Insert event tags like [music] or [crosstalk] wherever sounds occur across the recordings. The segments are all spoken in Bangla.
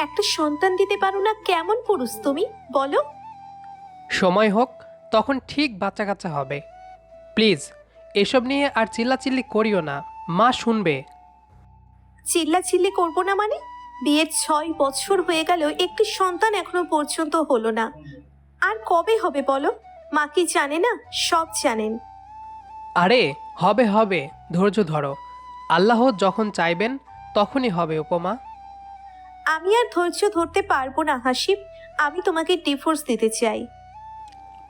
একটা সন্তান দিতে পারো না কেমন পুরুষ তুমি? বলো। সময় হোক তখন ঠিক বাচ্চা কাচ্চা হবে। প্লিজ এসব নিয়ে আর চিল্লাচিল্লি করিও না। মা শুনবে। চিল্লা চিল্লি করব না মানে? বিয়ের ছয় বছর হয়ে গেল একটি সন্তান এখনও পর্যন্ত হলো না। আর কবে হবে বলো? মা কি জানে না? সব জানেন। আরে হবে হবে। ধৈর্য ধরো। আল্লাহ যখন চাইবেন তখনই হবে উপমা। আমি আর ধৈর্য ধরতে পারব না হাসিব আমি তোমাকে ডিভোর্স দিতে চাই।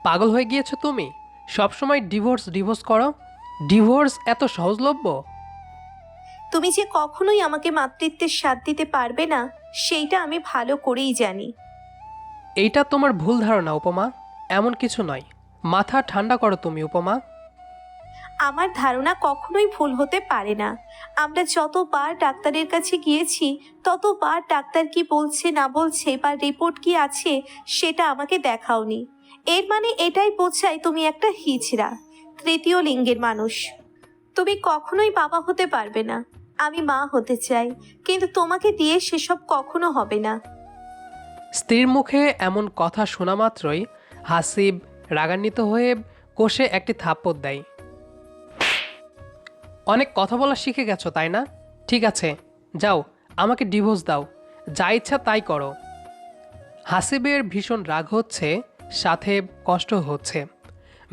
পাগল হয়ে গিয়েছো তুমি? সবসময় ডিভোর্স ডিভোর্স করো। ডিভোর্স এত সহজলভ্য? তুমি যে কখনোই আমাকে মাতৃত্বের স্বাদ দিতে পারবে না সেইটা আমি ভালো করেই জানি। এইটা তোমার ভুল ধারণা উপমা। এমন কিছু নয়। মাথা ঠান্ডা করো তুমি উপমা। আমার ধারণা কখনোই ভুল হতে পারে না। আমরা যতবার ডাক্তারের কাছে গিয়েছি, ততবার ডাক্তার কি বলছে, না বলছে বা রিপোর্ট কি আছে, সেটা আমাকে দেখাওনি। এর মানে এটাই বোঝায় তুমি একটা হিজড়া, তৃতীয় লিঙ্গের মানুষ। তুমি কখনোই বাবা হতে পারবে না। আমি মা হতে চাই, কিন্তু তোমাকে দিয়ে সেসব কখনো হবে না। স্ত্রীর মুখে এমন কথা শোনা মাত্রই হাসিব, রাগান্বিত হয়ে কোষে একটি থাপ্পড় দেয়। অনেক কথা বলা শিখে গেছো তাই না? ঠিক আছে যাও আমাকে ডিভোর্স দাও। যা ইচ্ছা তাই করো। হাসিবের ভীষণ রাগ হচ্ছে সাথে কষ্ট হচ্ছে।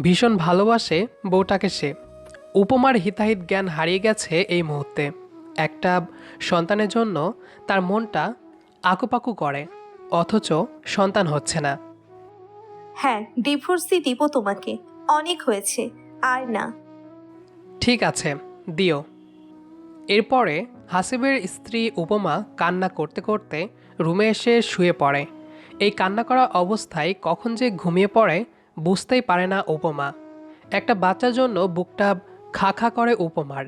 ভীষণ ভালোবাসে বউটাকে সে। উপমার হিতাহিত জ্ঞান হারিয়ে গেছে এই মুহূর্তে। একটা সন্তানের জন্য তার মনটা আকুপাকু করে অথচ সন্তান হচ্ছে না। হ্যাঁ ডিভোর্সই দিব তোমাকে। অনেক হয়েছে আর না। ঠিক আছে দিও। এরপরে হাসিবের স্ত্রী উপমা কান্না করতে করতে রুমে এসে শুয়ে পড়ে। এই কান্না করা অবস্থায় কখন যে ঘুমিয়ে পড়ে বুঝতেই পারে না উপমা। একটা বাচ্চার জন্য বুকটা খা খা করে উপমার।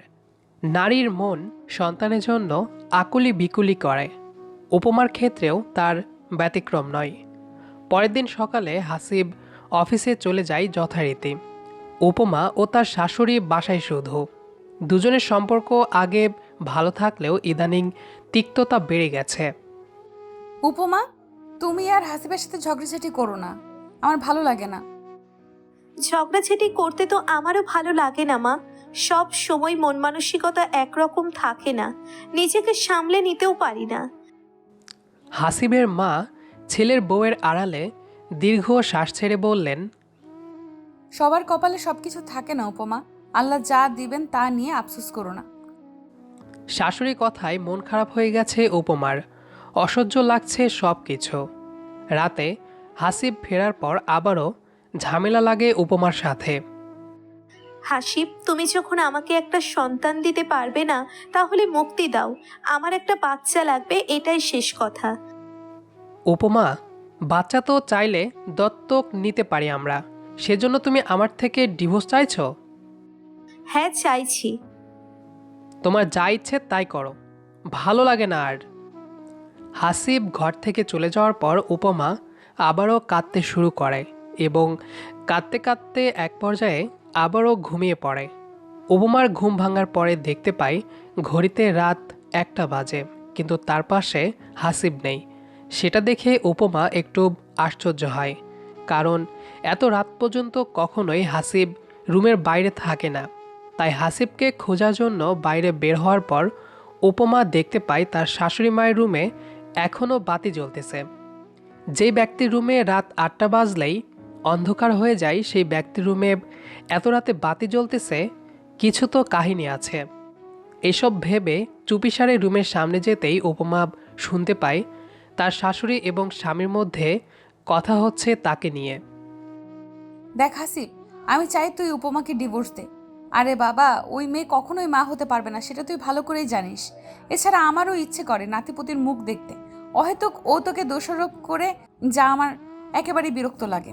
নারীর মন সন্তানের জন্য আকুলি বিকুলি করে। উপমার ক্ষেত্রেও তার ব্যতিক্রম নয়। পরের দিন সকালে হাসিব অফিসে চলে যায় যথারীতি। উপমা ও তার শাশুড়ি বাসায় শুধু। দুজনের সম্পর্ক আগে ভালো থাকলেও ইদানিং তিক্ততা বেড়ে গেছে। উপমা তুমি আর হাসিবের সাথে ঝগড়াঝাটি করো না। আমার ভালো লাগে না। ঝগড়াঝাটি করতে তো আমারও ভালো লাগে না মা। সব সময় মন মানসিকতা একরকম থাকে না। নিজেকে সামলে নিতেও পারি না। হাসিবের মা ছেলের বউয়ের আড়ালে দীর্ঘ শ্বাস ছেড়ে বললেন সবার কপালে সবকিছু থাকে না উপমা। আল্লাহ যা দিবেন তা নিয়ে আফসোস করো না। শাশুড়ি কথায় মন খারাপ হয়ে গেছে উপমার। অসহ্য লাগছে সব কিছু রাতে হাসিব ফেরার পর আবারও ঝামেলা লাগে উপমার সাথে। হাসিব তুমি যখন আমাকে একটা সন্তান দিতে পারবে না তাহলে মুক্তি দাও। আমার একটা বাচ্চা লাগবে এটাই শেষ কথা। উপমা বাচ্চা তো চাইলে দত্তক নিতে পারি আমরা। সেজন্য তুমি আমার থেকে ডিভোর্স চাইছো? হ্যাঁ চাইছি। তোমার যা ইচ্ছে তাই করো। ভালো লাগে না আর। হাসিব ঘর থেকে চলে যাওয়ার পর উপমা আবারও কাঁদতে শুরু করে এবং কাঁদতে কাঁদতে এক পর্যায়ে আবারও ঘুমিয়ে পড়ে। উপমার ঘুম ভাঙার পরে দেখতে পাই ঘড়িতে রাত একটা বাজে, কিন্তু তার পাশে হাসিব নেই। সেটা দেখে উপমা একটু আশ্চর্য হয়, কারণ এত রাত পর্যন্ত কখনোই হাসিব রুমের বাইরে থাকে না। তাই হাসিবকে খোঁজার জন্য বাইরে বের হওয়ার পর উপমা দেখতে পায় তার শাশুড়ি মায়ের রুমে এখনও বাতি জ্বলতেছে। যে ব্যক্তির রুমে রাত আটটা বাজলেই অন্ধকার হয়ে যায়, সেই ব্যক্তির রুমে এত রাতে বাতি জ্বলতেছে, কিছু তো কাহিনী আছে। এসব ভেবে চুপিসারে রুমের সামনে যেতেই উপমা শুনতে পায় তার শাশুড়ি এবং স্বামীর মধ্যে কথা হচ্ছে তাকে নিয়ে। দেখ হাসিব, আমি চাই তুই উপমাকে ডিভোর্স দে। আরে বাবা ওই মেয়ে কখনোই মা হতে পারবে না সেটা তুই ভালো করেই জানিস। এছাড়া আমারও ইচ্ছে করে নাতিপুতির মুখ দেখতে। অহেতুক ও তোকে দোষারোপ করে যা আমার একেবারেই বিরক্ত লাগে।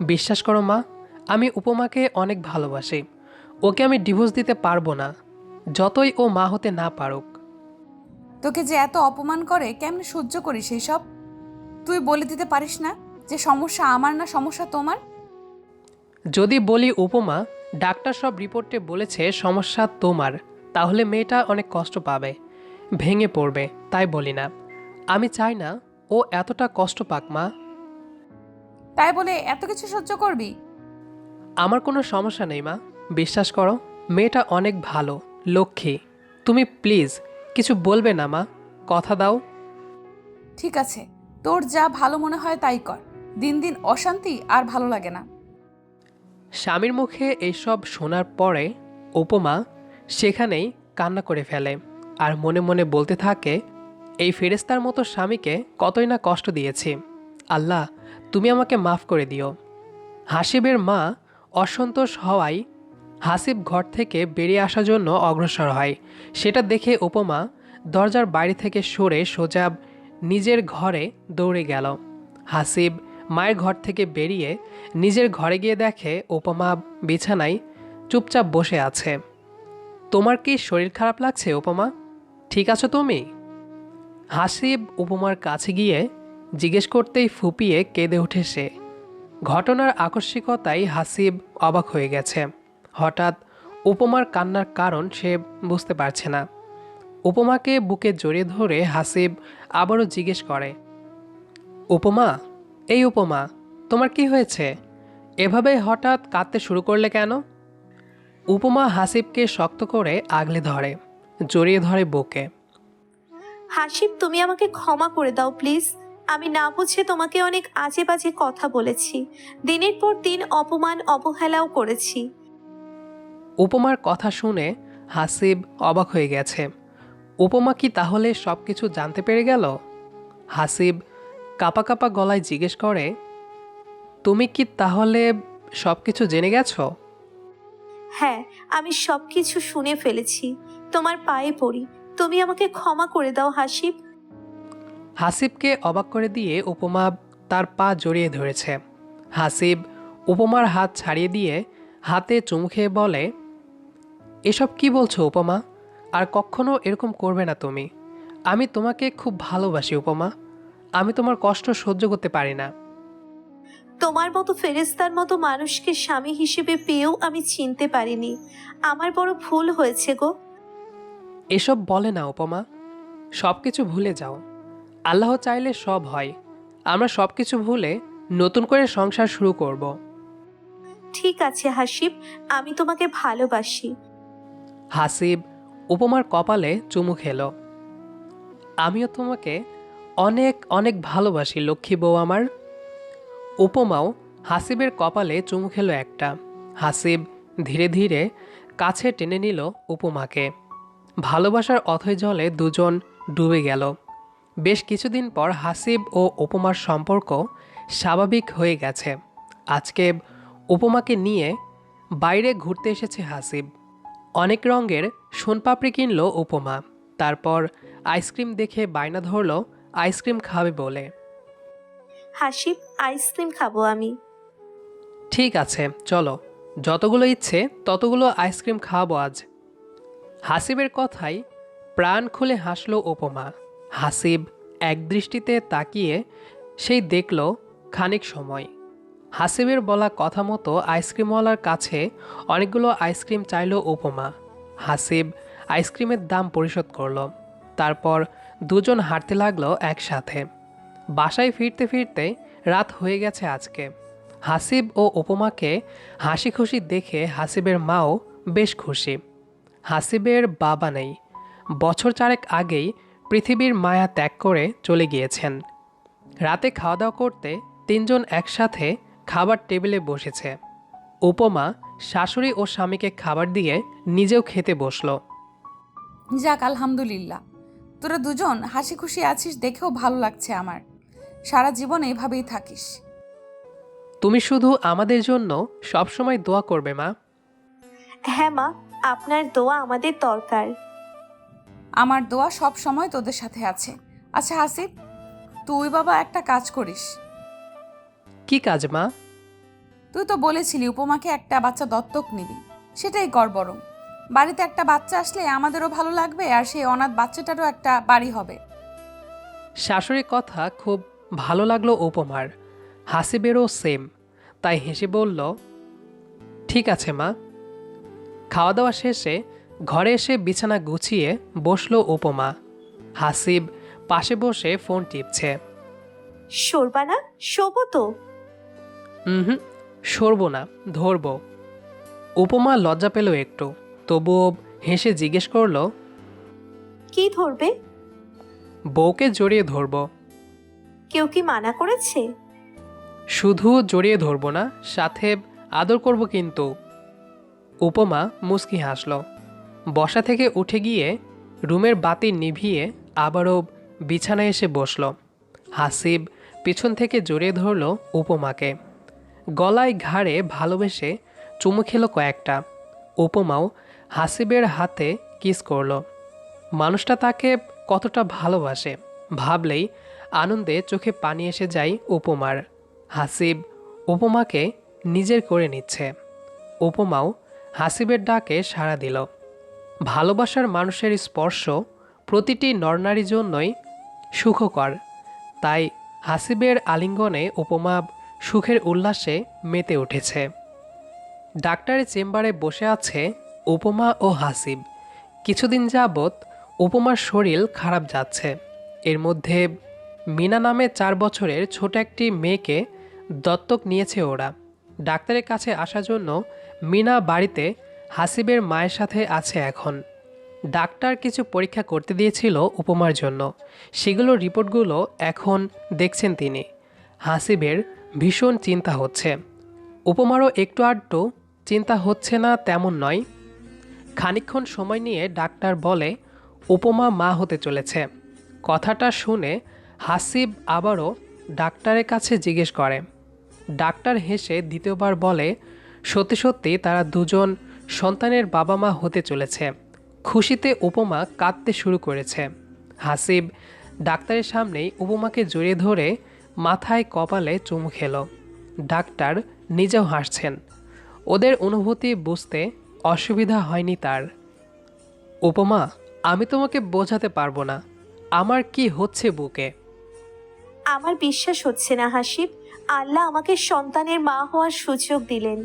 বিশ্বাস করো মা আমি উপমাকে অনেক ভালোবাসি। ওকে আমি ডিভোর্স দিতে পারব না যতই ও মা হতে না পারুক। তোকে যে এত অপমান করে কেমনে সহ্য করিস সেই সব তুই বলে দিতে পারিস না যে সমস্যা আমার না সমস্যা তোমার? যদি বলি উপমা ডাক্তার সব রিপোর্টে বলেছে সমস্যা তোমার তাহলে মেয়েটা অনেক কষ্ট পাবে। ভেঙে পড়বে তাই বলি না। আমি চাই না ও এতটা কষ্ট পাক মা। তাই বলে এত কিছু সহ্য করবি? আমার কোনো সমস্যা নেই মা। বিশ্বাস করো মেয়েটা অনেক ভালো লক্ষ্মী। তুমি প্লিজ কিছু বলবে না মা। কথা দাও। ঠিক আছে তোর যা ভালো মনে হয় তাই কর। দিন দিন অশান্তি আর ভালো লাগে না। স্বামীর মুখে এইসব শোনার পরে উপমা সেখানেই কান্না করে ফেলে আর মনে মনে বলতে থাকে, এই ফেরেস্তার মতো স্বামীকে কতই না কষ্ট দিয়েছি। আল্লাহ, তুমি আমাকে মাফ করে দিও। হাসিবের মা অসন্তোষ হওয়ায় হাসিব ঘর থেকে বেরিয়ে আসার জন্য অগ্রসর হয়। সেটা দেখে উপমা দরজার বাইরে থেকে সরে সোজা নিজের ঘরে দৌড়ে গেল। হাসিব মায়ের ঘর থেকে বেরিয়ে নিজের ঘরে গিয়ে দেখে উপমা বিছানায় চুপচাপ বসে আছে। তোমার কি শরীর খারাপ লাগছে উপমা? ঠিক আছো তুমি? হাসিব উপমার কাছে গিয়ে জিজ্ঞেস করতেই ফুপিয়ে কেঁদে ওঠে সে। ঘটনার আকস্মিকতায় হাসিব অবাক হয়ে গেছে। হঠাৎ উপমার কান্নার কারণ সে বুঝতে পারছে না। উপমাকে বুকে জড়িয়ে ধরে হাসিব আবারও জিজ্ঞেস করে, উপমা এই উপমা তোমার কি হয়েছে? এভাবে হঠাৎ কাঁদতে শুরু করলে কেন? উপমা হাসিবকে শক্ত করে আগলে ধরে জড়িয়ে ধরে বুকে। হাসিব তুমি আমাকে ক্ষমা করে দাও প্লিজ। আমি না বুঝে তোমাকে অনেক আজে বাজে কথা বলেছি। দিনের পর দিন অপমান অবহেলাও করেছি। উপমার কথা শুনে হাসিব অবাক হয়ে গেছে। উপমা কি তাহলে সব কিছু জানতে পেরে গেল? হাসিব কাপা কাপা গলায় জিজ্ঞেস করে তুমি কি তাহলে সব কিছু জেনে গেছো? হ্যাঁ আমি সব কিছু শুনে ফেলেছি। তোমার পায়ে পড়ি। তুমি আমাকে ক্ষমা করে দাও হাসিব। হাসিবকে অবাক করে দিয়ে উপমা তার পা জড়িয়ে ধরেছে। হাসিব উপমার হাত ছাড়িয়ে দিয়ে হাতে চুমু খেয়ে বলে এসব কি বলছো উপমা? আর কখনো এরকম করবে না তুমি। আমি তোমাকে খুব ভালোবাসি উপমা। আমি তোমার কষ্ট সহ্য করতে পারি না। তোমার মতো ফেরেস্তার মতো মানুষকে স্বামী হিসেবে পেয়েও আমি চিনতে পারিনি। আমার বড় ভুল হয়েছে গো। এসব বলে না উপমা। সব কিছু ভুলে যাও। আল্লাহ চাইলে সব হয়। আমরা সব কিছু ভুলে নতুন করে সংসার শুরু করব। ঠিক আছে হাসিব আমি তোমাকে ভালোবাসি। হাসিব উপমার কপালে চুমু খেলো। আমিও তোমাকে অনেক অনেক ভালোবাসি লক্ষ্মী বউ আমার। উপমাও হাসিবের কপালে চুমু খেলো একটা। হাসিব ধীরে ধীরে কাছে টেনে নিল উপমাকে। ভালোবাসার অথৈ জলে দুজন ডুবে গেল। বেশ কিছুদিন পর হাসিব ও উপমার সম্পর্ক স্বাভাবিক হয়ে গেছে। আজকে উপমাকে নিয়ে বাইরে ঘুরতে এসেছে হাসিব। অনেক রঙের সোনপাপড়ি কিনল উপমা। তারপর আইসক্রিম দেখে বায়না ধরল আইসক্রিম খাবে বলে। হাসিব আইসক্রিম খাব আমি। ঠিক আছে চলো। যতগুলো ইচ্ছে ততগুলো আইসক্রিম খাওয়াবো আজ। হাসিবের কথাই প্রাণ খুলে হাসল উপমা। হাসিব এক দৃষ্টিতে তাকিয়ে সেই দেখল খানিক সময়। হাসিবের বলা কথা মতো আইসক্রিমওয়ালার কাছে অনেকগুলো আইসক্রিম চাইল উপমা। হাসিব আইসক্রিমের দাম পরিশোধ করল। তারপর দুজন হাঁটতে লাগল একসাথে। বাসায় ফিরতে ফিরতে রাত হয়ে গেছে আজকে। হাসিব ও উপমাকে হাসি খুশি দেখে হাসিবের মাও বেশ খুশি। হাসিবের বাবা নেই। বছর চারেক আগেই পৃথিবীর মায়া ত্যাগ করে চলে গিয়েছেন। রাতে খাওয়া দাওয়া করতে তিনজন একসাথে খাবার টেবিলে বসেছে। উপমা শাশুড়ি ও স্বামীকে খাবার দিয়ে নিজেও খেতে বসল। যাক, আলহামদুলিল্লাহ। তোরা দুজন হাসি খুশি আছিস দেখেও ভালো লাগছে আমার। সারা জীবন এভাবেই থাকিস। তুমি শুধু আমাদের জন্য সবসময় দোয়া করবে মা। হ্যাঁ মা আপনার দোয়া আমাদের দরকার। আমার দোয়া সব সময় তোদের সাথে আছে। আচ্ছা হাসিব তুই বাবা একটা কাজ করিস। কি কাজ মা? তুই তো বলেছিলি উপমাকে একটা বাচ্চা দত্তক নিবি। সেটাই কর বরং। বাড়িতে একটা বাচ্চা আসলে আমাদেরও ভালো লাগবে আর সেই অনাথ বাচ্চাটারও একটা বাড়ি হবে। শাশুড়ির কথা খুব ভালো লাগল উপমার। হাসিবেরও সেম তাই হেসে বলল ঠিক আছে মা। খাওয়া দাওয়া শেষে ঘরে এসে বিছানা গুছিয়ে বসল উপমা। হাসিব পাশে বসে ফোন টিপছে। সরবা না শোবো তো। হুম সরব না ধরব। উপমা লজ্জা পেল একটু। তবুও হেসে জিজ্ঞেস করল কি ধরবে? বউকে জড়িয়ে ধরব। কেউ কি মানা করেছে? শুধু জড়িয়ে ধরব না সাথে আদর করব কিন্তু। উপমা মুস্কি হাসল। বসা থেকে উঠে গিয়ে রুমের বাতি নিভিয়ে আবারও বিছানায় এসে বসল। হাসিব পিছন থেকে জড়িয়ে ধরল উপমাকে। গলায় ঘাড়ে ভালোবেসে চুমু খেল কয়েকটা। উপমাও হাসিবের হাতে কিস করল। মানুষটা তাকে কতটা ভালোবাসে, ভাবলেই আনন্দে চোখে পানি এসে যায় উপমার। হাসিব উপমাকে নিজের করে নিচ্ছে। উপমাও হাসিবের ডাকে সাড়া দিল। ভালোবাসার মানুষের স্পর্শ প্রতিটি নরনারীর জন্যই সুখকর। তাই হাসিবের আলিঙ্গনে উপমা সুখের উল্লাসে মেতে উঠেছে। ডাক্তারের চেম্বারে বসে আছে উপমা ও হাসিব। কিছুদিন যাবৎ উপমার শরীর খারাপ যাচ্ছে। এর মধ্যে মিনা নামে চার বছরের ছোট একটি মেয়েকে দত্তক নিয়েছে ওরা। ডাক্তারের কাছে আসার জন্য মিনা বাড়িতে হাসিবের মায়ের সাথে আছে এখন। ডাক্তার কিছু পরীক্ষা করতে দিয়েছিল উপমার জন্য। সেগুলোর রিপোর্টগুলো এখন দেখছেন তিনি। হাসিবের ভীষণ চিন্তা হচ্ছে। উপমারও একটু আধটু চিন্তা হচ্ছে না তেমন নয়। খানিকক্ষণ সময় নিয়ে ডাক্তার বলে, উপমা মা হতে চলেছে। কথাটা শুনে হাসিব আবারও ডাক্তারের কাছে জিজ্ঞেস করে। ডাক্তার হেসে দ্বিতীয়বার বলে, সত্যি সত্যি, তারা দুজন সন্তানের বাবা মা হতে চলেছে। খুশিতে উপমা কাঁদতে শুরু করেছে। হাসিব ডাক্তারের সামনেই উপমাকে জড়িয়ে ধরে মাথায় কপালে চুমু খেল। ডাক্তার নিজেও হাসছেন। ওদের অনুভূতি বুঝতে অসুবিধা হয়নি তার। উপমা আমি তোমাকে বোঝাতে পারব না। আমার কি হচ্ছে বুকে? আমার বিশ্বাস হচ্ছে না হাসিব। আল্লাহ আমাকে সন্তানের মা হওয়ার সুযোগ দিলেন।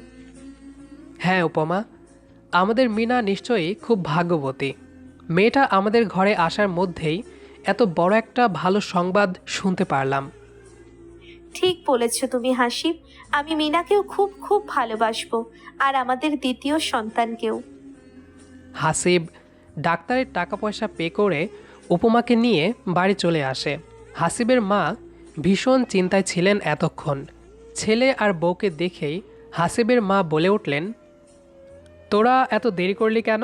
হ্যাঁ উপমা। আমাদের মিনা নিশ্চয়ই খুব ভাগ্যবতী। মেয়েটা আমাদের ঘরে আসার মধ্যেই এত বড় একটা ভালো সংবাদ শুনতে পারলাম। ঠিক বলেছ তুমি হাসিব আমি মিনাকেও খুব খুব ভালোবাসবো, আর আমাদের দ্বিতীয় সন্তানকেও। হাসিব ডাক্তারের টাকা পয়সা পে করে উপমাকে নিয়ে বাড়ি চলে আসে। হাসিবের মা ভীষণ চিন্তায় ছিলেন এতক্ষণ। ছেলে আর বউকে দেখেই হাসিবের মা বলে উঠলেন, তোরা এত দেরি করলি কেন?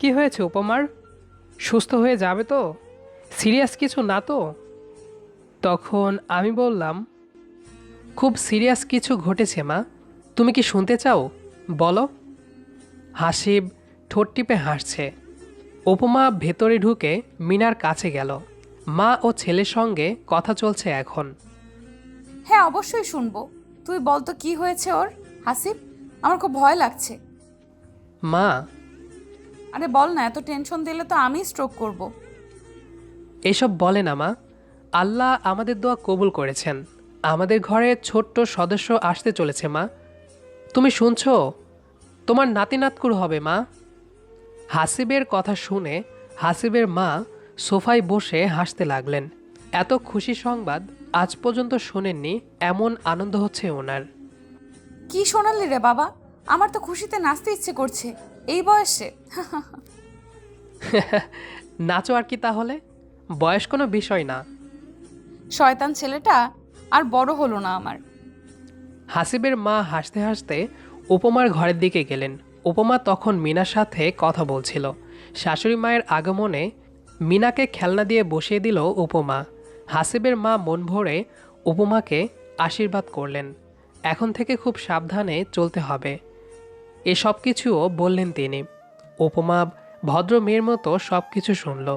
কি হয়েছে উপমার? সুস্থ হয়ে যাবে তো? সিরিয়াস কিছু না তো? তখন আমি বললাম খুব সিরিয়াস কিছু ঘটেছে মা। তুমি কি শুনতে চাও? বলো। হাসিব ঠোঁট টিপে হাসছে। উপমা ভেতরে ঢুকে মিনার কাছে গেল। মা ও ছেলের সঙ্গে কথা চলছে এখন। হ্যাঁ অবশ্যই শুনব। তুই বল তো কি হয়েছে ওর? হাসিব আমার খুব ভয় লাগছে। মা। আরে বল না এত টেনশন দিলে তো আমি স্ট্রোক করব। এসব বলে না মা। আল্লাহ আমাদের দোয়া কবুল করেছেন। আমাদের ঘরে ছোট্ট সদস্য আসতে চলেছে মা। তুমি শুনছো? তোমার নাতি নাতকুর হবে মা। হাসিবের কথা শুনে হাসিবের মা সোফায় বসে হাসতে লাগলেন। এত খুশি সংবাদ আজ পর্যন্ত শোনেননি এমন আনন্দ হচ্ছে ওনার। কি শোনালি রে বাবা? আমার তো খুশিতে নাচতে ইচ্ছে করছে। এই বয়সে? [laughs] নাচো আর কি তাহলে? বয়স কোনো বিষয় না। শয়তান ছেলেটা আর বড় হলো না আমার। হাসিবের মা হাসতে হাসতে উপমার ঘরের দিকে গেলেন। উপমা তখন মিনার সাথে কথা বলছিল। শাশুড়ি মায়ের আগমনে মিনাকে খেলনা দিয়ে বসিয়ে দিল উপমা। হাসিবের মা মন ভরে উপমাকে আশীর্বাদ করলেন। এখন থেকে খুব সাবধানে চলতে হবে। এ সব কিছুও বললেন তিনি। উপমা ভদ্র মেয়ের মতো সব কিছু শুনল।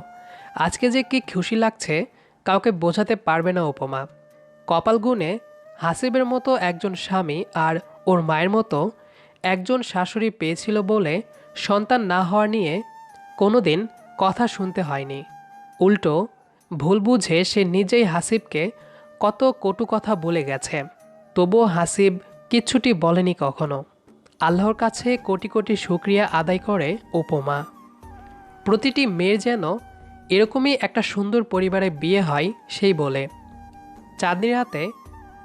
আজকে যে কি খুশি লাগছে, কাউকে বোঝাতে পারবে না উপমা। কপাল গুনে হাসিবের মতো একজন স্বামী আর ওর মায়ের মতো একজন শাশুড়ি পেয়েছিল বলে সন্তান না হওয়া নিয়ে কোনোদিন কথা শুনতে হয়নি। উল্টো, ভুল বুঝে সে নিজেই হাসিবকে কত কটু কথা বলে গেছে। তবুও হাসিব কিচ্ছুটি বলেনি কখনো। আল্লাহর কাছে কোটি কোটি শুক্রিয়া আদায় করে উপমা। প্রতিটি মেয়ের যেন এরকমই একটা সুন্দর পরিবারে বিয়ে হয়, সেই বলে। চাঁদনির হাতে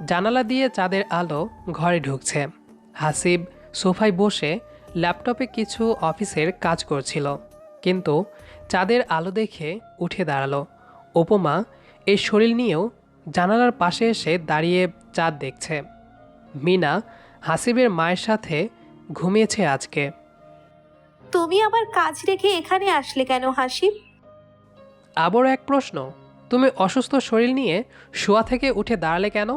জানালা দিয়ে চাঁদের আলো ঘরে ঢুকছে। হাসিব সোফায় বসে ল্যাপটপে কিছু অফিসের কাজ করছিল কিন্তু চাঁদের আলো দেখে উঠে দাঁড়াল। উপমা এই শরীর নিয়েও জানালার পাশে এসে দাঁড়িয়ে চাঁদ দেখছে। মিনা হাসিবের মায়ের সাথে ঘুমিয়েছে আজকে। তুমি আমার কাজ রেখে এখানে আসলে কেন হাসিব? আবার এক প্রশ্ন তুমি অসুস্থ শরীর নিয়ে শোয়া থেকে উঠে দাঁড়ালে কেন?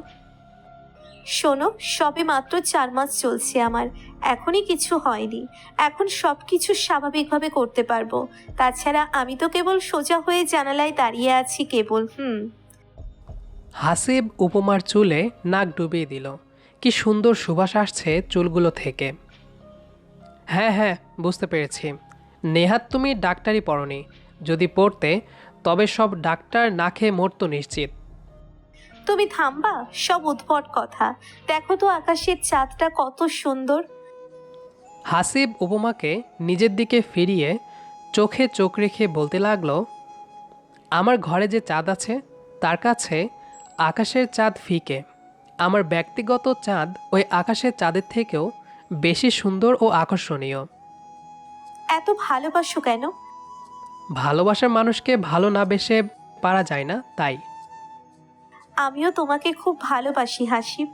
শোনো সবে মাত্র চার মাস চলছে আমার। এখনই কিছু হয়নি। এখন সব কিছু স্বাভাবিকভাবে করতে পারব। তাছাড়া আমি তো কেবল সোজা হয়ে জানালায় দাঁড়িয়ে আছি কেবল হুম। হাসিব উপমার চুলে নাক ডুবিয়ে দিল। কি সুন্দর সুবাস আসছে চুলগুলো থেকে। হ্যাঁ হ্যাঁ বুঝতে পেরেছি। নেহাত তুমি ডাক্তারি পড়নি। যদি পড়তে তবে সব ডাক্তার না খেয়ে মরতো নিশ্চিত। তুমি থামবা সব উদ্ভট কথা। দেখো তো আকাশের চাঁদটা কত সুন্দর। হাসিব উপমাকে নিজের দিকে ফিরিয়ে চোখে চোখ রেখে বলতে লাগল আমার ঘরে যে চাঁদ আছে তার কাছে আকাশের চাঁদ ফিকে। আমার ব্যক্তিগত চাঁদ ওই আকাশের চাঁদের থেকেও বেশি সুন্দর ও আকর্ষণীয়। এত ভালোবাসো কেন? ভালোবাসার মানুষকে ভালো না বেসে পারা যায় না তাই। আমিও তোমাকে খুব ভালোবাসি হাসিব।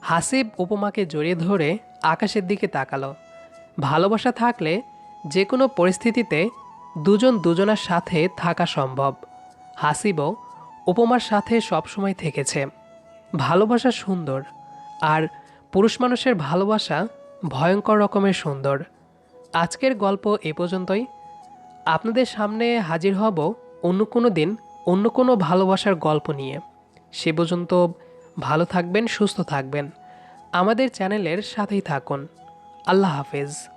হাসিব উপমাকে জড়িয়ে ধরে আকাশের দিকে তাকালো। ভালোবাসা থাকলে যে কোনো পরিস্থিতিতে দুজন দুজনার সাথে থাকা সম্ভব। হাসিবও উপমার সাথে সবসময় থেকেছে। ভালোবাসা সুন্দর আর পুরুষ মানুষের ভালোবাসা ভয়ঙ্কর রকমের সুন্দর। আজকের গল্প এ পর্যন্তই। আপনাদের সামনে হাজির হব অন্য কোনো দিন, অন্য কোনো ভালোবাসার গল্প নিয়ে। সে পর্যন্ত ভালো থাকবেন, সুস্থ থাকবেন। আমাদের চ্যানেলের সাথেই থাকুন। আল্লাহ হাফেজ।